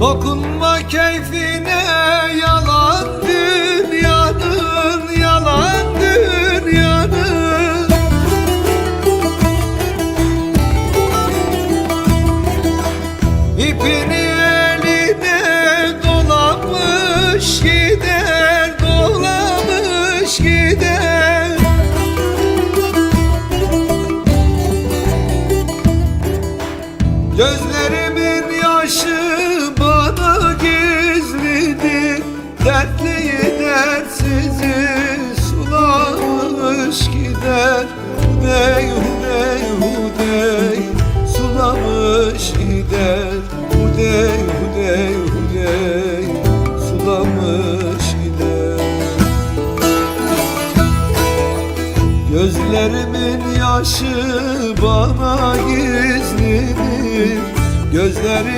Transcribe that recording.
Dokunma keyfine yalan dünyanın Yalan dünyanın. İpini eline dolamış gider Dolamış gider. Gözlerimin Dertliyi dertsizi sulamış gider Hudey hudey hudey sulamış gider Hudey hudey hudey sulamış gider. Gözlerimin yaşı bana gizlidir. Gözlerim